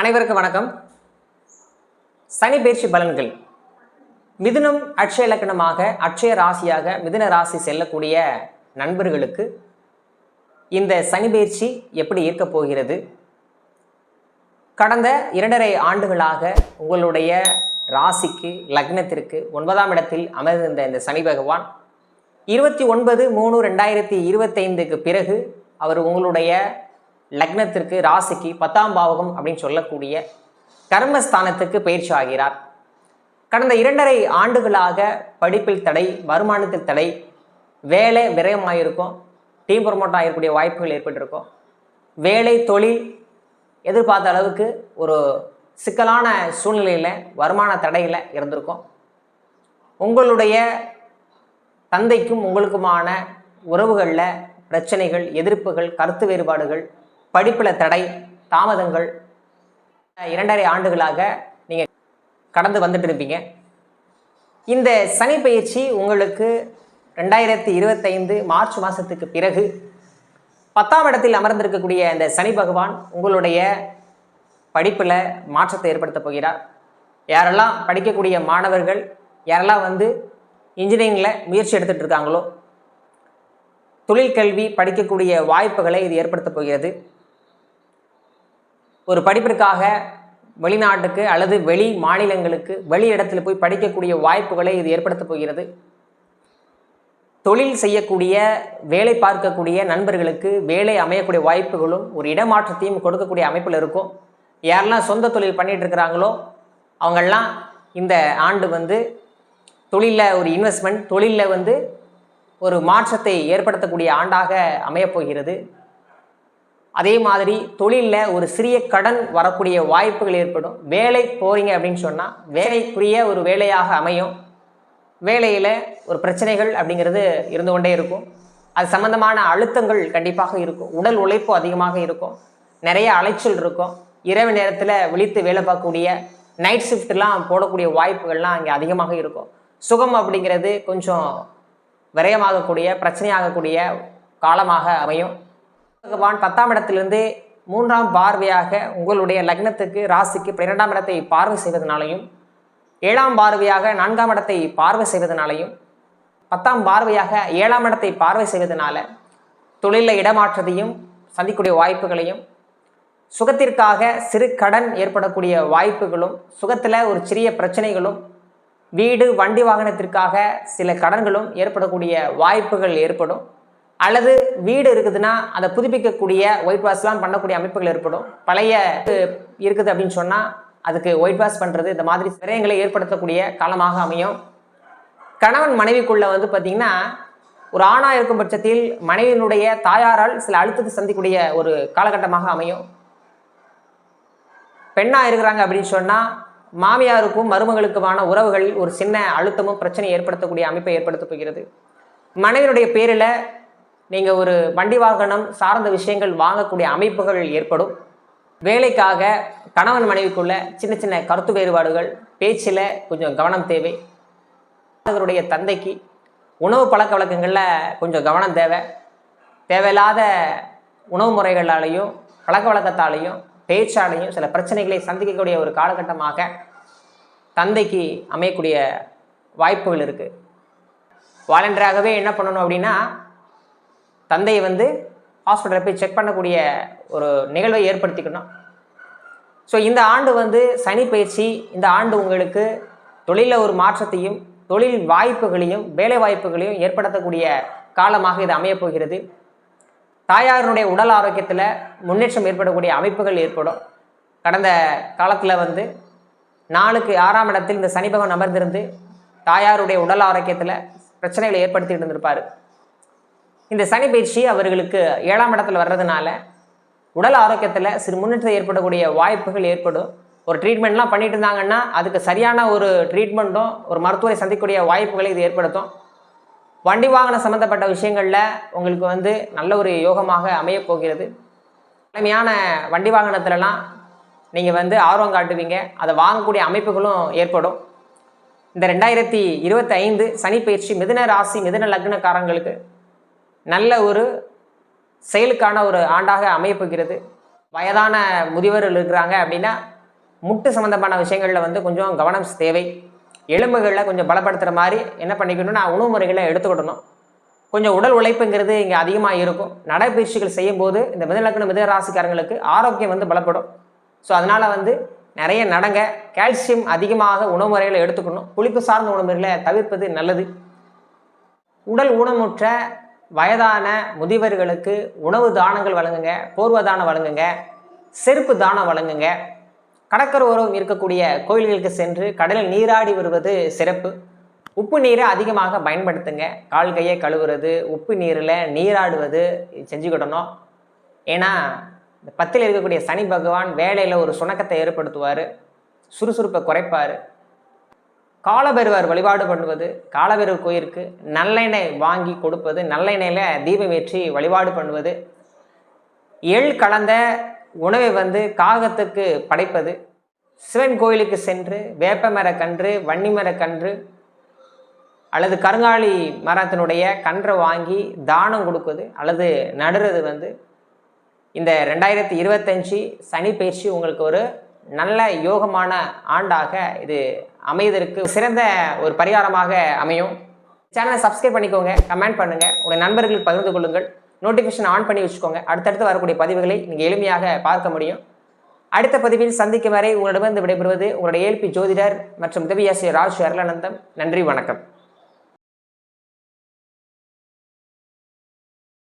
அனைவருக்கும் வணக்கம். சனி பயிற்சி பலன்கள். மிதுனம் அட்சய லக்னமாக அட்சய ராசியாக மிதுன ராசி செல்லக்கூடிய நண்பர்களுக்கு இந்த சனி பயிற்சி எப்படி இருக்கப் போகிறது? கடந்த இரண்டரை ஆண்டுகளாக உங்களுடைய ராசிக்கு லக்னத்திற்கு ஒன்பதாம் இடத்தில் அமர்ந்திருந்த இந்த சனி பகவான் இருபத்தி ஒன்பது மூணு ரெண்டாயிரத்தி இருபத்தைந்துக்கு பிறகு அவர் உங்களுடைய லக்னத்திற்கு ராசிக்கு பத்தாம் பாவகம் அப்படின்னு சொல்லக்கூடிய கர்மஸ்தானத்துக்கு பயிற்சி ஆகிறார். கடந்த இரண்டரை ஆண்டுகளாக படிப்பில் தடை வருமானத்தில் தடை வேலை விரயமாயிருக்கும் டீம் ப்ரொமோட் ஆகக்கூடிய வாய்ப்புகள் ஏற்பட்டிருக்கும். வேலை தொழில் எதிர்பார்த்த அளவுக்கு ஒரு சிக்கலான சூழ்நிலையில் வருமான தடையில் இருந்திருக்கும். உங்களுடைய தந்தைக்கும் உங்களுக்குமான உறவுகளில் பிரச்சனைகள் எதிர்ப்புகள் கருத்து வேறுபாடுகள் படிப்பில் தடை தாமதங்கள் இரண்டரை ஆண்டுகளாக நீங்கள் கடந்து வந்துட்டு இருப்பீங்க. இந்த சனி பயிற்சி உங்களுக்கு ரெண்டாயிரத்தி இருபத்தைந்து மார்ச் மாதத்துக்கு பிறகு பத்தாம் இடத்தில் அமர்ந்திருக்கக்கூடிய இந்த சனி பகவான் உங்களுடைய படிப்பில் மாற்றத்தை ஏற்படுத்த போகிறார். யாரெல்லாம் படிக்கக்கூடிய மாணவர்கள் யாரெல்லாம் வந்து இன்ஜினியரிங்கில் முயற்சி எடுத்துகிட்டு இருக்காங்களோ தொழிற்கல்வி படிக்கக்கூடிய வாய்ப்புகளை இது ஏற்படுத்த போகிறது. ஒரு படிப்பிற்காக வெளிநாட்டுக்கு அல்லது வெளி மாநிலங்களுக்கு வெளி இடத்துல போய் படிக்கக்கூடிய வாய்ப்புகளை இது ஏற்படுத்தப் போகிறது. தொழில் செய்யக்கூடிய வேலை பார்க்கக்கூடிய நண்பர்களுக்கு வேலை அமையக்கூடிய வாய்ப்புகளும் ஒரு இடமாற்றத்தையும் கொடுக்கக்கூடிய அமைப்பில் இருக்கும். யாரெல்லாம் சொந்த தொழில் பண்ணிட்டு இருக்கிறாங்களோ அவங்கெல்லாம் இந்த ஆண்டு வந்து தொழிலில் ஒரு இன்வெஸ்ட்மெண்ட் தொழிலில் வந்து ஒரு மாற்றத்தை ஏற்படுத்தக்கூடிய ஆண்டாக அமையப்போகிறது அதே மாதிரி தொழிலில் ஒரு சிறிய கடன் வரக்கூடிய வாய்ப்புகள் ஏற்படும். வேலை போகிறீங்க அப்படின்னு சொன்னால் வேலைக்குரிய ஒரு வேலையாக அமையும். வேலையில் ஒரு பிரச்சனைகள் அப்படிங்கிறது இருந்து கொண்டே இருக்கும். அது சம்பந்தமான அழுத்தங்கள் கண்டிப்பாக இருக்கும். உடல் உழைப்பு அதிகமாக இருக்கும். நிறைய அலைச்சல் இருக்கும். இரவு நேரத்தில் விழித்து வேலை பார்க்கக்கூடிய நைட் ஷிஃப்ட்லாம் போடக்கூடிய வாய்ப்புகள்லாம் அங்கே அதிகமாக இருக்கும். சுகம் அப்படிங்கிறது கொஞ்சம் விரயமாகக்கூடிய பிரச்சனையாகக்கூடிய காலமாக அமையும். பகவான் பத்தாம் இடத்திலிருந்து மூன்றாம் பார்வையாக உங்களுடைய லக்னத்துக்கு ராசிக்கு பன்னிரெண்டாம் இடத்தை பார்வை செய்வதனாலையும் ஏழாம் பார்வையாக நான்காம் இடத்தை பார்வை செய்வதனாலையும் பத்தாம் பார்வையாக ஏழாம் இடத்தை பார்வை செய்வதனால தொழிலில் இடமாற்றத்தையும் சந்திக்கக்கூடிய வாய்ப்புகளையும் சுகத்திற்காக சிறு கடன் ஏற்படக்கூடிய வாய்ப்புகளும் சுகத்தில் ஒரு சிறிய பிரச்சனைகளும் வீடு வண்டி வாகனத்திற்காக சில கடன்களும் ஏற்படக்கூடிய வாய்ப்புகள் ஏற்படும். அல்லது வீடு இருக்குதுன்னா அதை புதுப்பிக்கக்கூடிய ஒயிட் வாஷ்லாம் பண்ணக்கூடிய அமைப்புகள் ஏற்படும். பழைய இருக்குது அப்படின்னு சொன்னால் அதுக்கு ஒயிட் வாஷ் பண்ணுறது இந்த மாதிரி விரயங்களை ஏற்படுத்தக்கூடிய காலமாக அமையும். கணவன் மனைவிக்குள்ளே வந்து பார்த்திங்கன்னா ஒரு ஆணாக இருக்கும் பட்சத்தில் மனைவியினுடைய தாயாரால் சில அழுத்தத்தை சந்திக்கக்கூடிய ஒரு காலகட்டமாக அமையும். பெண்ணாக இருக்கிறாங்க அப்படின்னு சொன்னால் மாமியாருக்கும் மருமகளுக்குமான உறவுகளில் ஒரு சின்ன அழுத்தமும் பிரச்சனையை ஏற்படுத்தக்கூடிய அமைப்பை ஏற்படுத்த போகிறது. மனைவியினுடைய பேரில் நீங்கள் ஒரு வண்டி வாகனம் சார்ந்த விஷயங்கள் வாங்கக்கூடிய அமைப்புகள் ஏற்படும். வேலைக்காக கணவன் மனைவிக்குள்ள சின்ன சின்ன கருத்து வேறுபாடுகள் பேச்சில் கொஞ்சம் கவனம் தேவை. அவருடைய தந்தைக்கு உணவு பழக்க வழக்கங்களில் கொஞ்சம் கவனம் தேவை. தேவையில்லாத உணவு முறைகளாலையும் பழக்க வழக்கத்தாலையும் பேச்சாலையும் சில பிரச்சனைகளை சந்திக்கக்கூடிய ஒரு காலகட்டமாக தந்தைக்கு அமையக்கூடிய வாய்ப்புகள் இருக்குது வாலண்டராகவே என்ன பண்ணணும் அப்படின்னா தந்தையை வந்து ஹாஸ்பிட்டலில் போய் செக் பண்ணக்கூடிய ஒரு நிகழ்வை ஏற்படுத்திக்கணும். ஸோ இந்த ஆண்டு வந்து சனி பயிற்சி இந்த ஆண்டு உங்களுக்கு தொழிலில் ஒரு மாற்றத்தையும் தொழில் வாய்ப்புகளையும் வேலை வாய்ப்புகளையும் ஏற்படுத்தக்கூடிய காலமாக இது அமையப்போகிறது தாயாருடைய உடல் ஆரோக்கியத்தில் முன்னேற்றம் ஏற்படக்கூடிய அமைப்புகள் ஏற்படும். கடந்த காலத்தில் வந்து நாளுக்கு ஆறாம் இடத்தில் இந்த சனி பகவான் அமர்ந்திருந்து தாயாருடைய உடல் ஆரோக்கியத்தில் பிரச்சனைகளை ஏற்படுத்திட்டு இருந்திருப்பார். இந்த சனி பயிற்சி அவர்களுக்கு ஏழாம் இடத்துல வர்றதுனால உடல் ஆரோக்கியத்தில் சிறு முன்னேற்றம் ஏற்படக்கூடிய வாய்ப்புகள் ஏற்படும். ஒரு ட்ரீட்மெண்ட்லாம் பண்ணிட்டு இருந்தாங்கன்னா அதுக்கு சரியான ஒரு ட்ரீட்மெண்ட்டும் ஒரு மருத்துவரை சந்திக்கக்கூடிய வாய்ப்புகளை இது ஏற்படுத்தும். வண்டி வாகனம் சம்மந்தப்பட்ட விஷயங்களில் உங்களுக்கு வந்து நல்ல ஒரு யோகமாக அமையப் போகிறது. பழமையான வண்டி வாகனத்துலலாம் நீங்கள் வந்து ஆர்வம் காட்டுவீங்க. அதை வாங்கக்கூடிய அமைப்புகளும் ஏற்படும். இந்த ரெண்டாயிரத்தி இருபத்தி ஐந்து சனி பயிற்சி மிதுன ராசி மிதுன லக்னக்காரங்களுக்கு நல்ல ஒரு செயலுக்கான ஒரு ஆண்டாக அமையப்போகிறது வயதான முதியவர்கள் இருக்கிறாங்க அப்படின்னா முட்டு சம்மந்தமான விஷயங்களில் வந்து கொஞ்சம் கவனம் தேவை. எலும்புகளில் கொஞ்சம் பலப்படுத்துகிற மாதிரி என்ன பண்ணிக்கணும்னா உணவு முறைகளை எடுத்துக்கிடணும். கொஞ்சம் உடல் உழைப்புங்கிறது இங்கே அதிகமாக இருக்கும். நடைப்பயிற்சிகள் செய்யும்போது இந்த மிதலக்கண மித ராசிக்காரங்களுக்கு ஆரோக்கியம் வந்து பலப்படும். ஸோ அதனால் வந்து நிறைய நடங்க. கால்சியம் அதிகமாக உணவு முறைகளை எடுத்துக்கணும். புளிப்பு சார்ந்த உணவு முறைகளை தவிர்ப்பது நல்லது. உடல் ஊனமுற்ற வயதான முதியவர்களுக்கு உணவு தானங்கள் வழங்குங்க போர்வ தானம் வழங்குங்க செருப்பு தானம் வழங்குங்க. கடற்கரோரம் இருக்கக்கூடிய கோயில்களுக்கு சென்று கடலில் நீராடி வருவது சிறப்பு. உப்பு நீரை அதிகமாக பயன்படுத்துங்க. கால் கையை கழுவுறது உப்பு நீரில் நீராடுவது செஞ்சுக்கிடணும் ஏன்னா இந்த பத்தில் இருக்கக்கூடிய சனி பகவான் வேலையில் ஒரு சுணக்கத்தை ஏற்படுத்துவார். சுறுசுறுப்பை குறைப்பார். காலபெருவர் வழிபாடு பண்ணுவது காலபெருவர் கோயிலுக்கு நல்லெண்ணெய் வாங்கி கொடுப்பது நல்லெண்ணெயில் தீபம் ஏற்றி வழிபாடு பண்ணுவது எள் கலந்த உணவை வந்து காகத்துக்கு படைப்பது சிவன் கோயிலுக்கு சென்று வேப்ப மரக்கன்று வன்னி மரக்கன்று அல்லது கருங்காலி மரத்தினுடைய கன்றை வாங்கி தானம் கொடுக்குது அல்லது நடுறது வந்து இந்த ரெண்டாயிரத்தி இருபத்தஞ்சி சனி பயிற்சி உங்களுக்கு ஒரு நல்ல யோகமான ஆண்டாக இது அமையதற்கு சிறந்த ஒரு பரிகாரமாக அமையும். சேனலை சப்ஸ்கிரைப் பண்ணிக்கோங்க கமெண்ட் பண்ணுங்கள் உங்கள் நண்பர்களுக்கு பகிர்ந்து கொள்ளுங்கள். நோட்டிஃபிகேஷன் ஆன் பண்ணி வச்சுக்கோங்க. அடுத்தடுத்து வரக்கூடிய பதிவுகளை நீங்கள் எளிமையாக பார்க்க முடியும். அடுத்த பதிவில் சந்திக்கும் வரை உங்களிடமிருந்து விடைபெறுவது உங்களுடைய ஏல்பி ஜோதிடர் மற்றும் உதவியாசிரியர் ராஜ் அருளானந்தம். நன்றி வணக்கம்.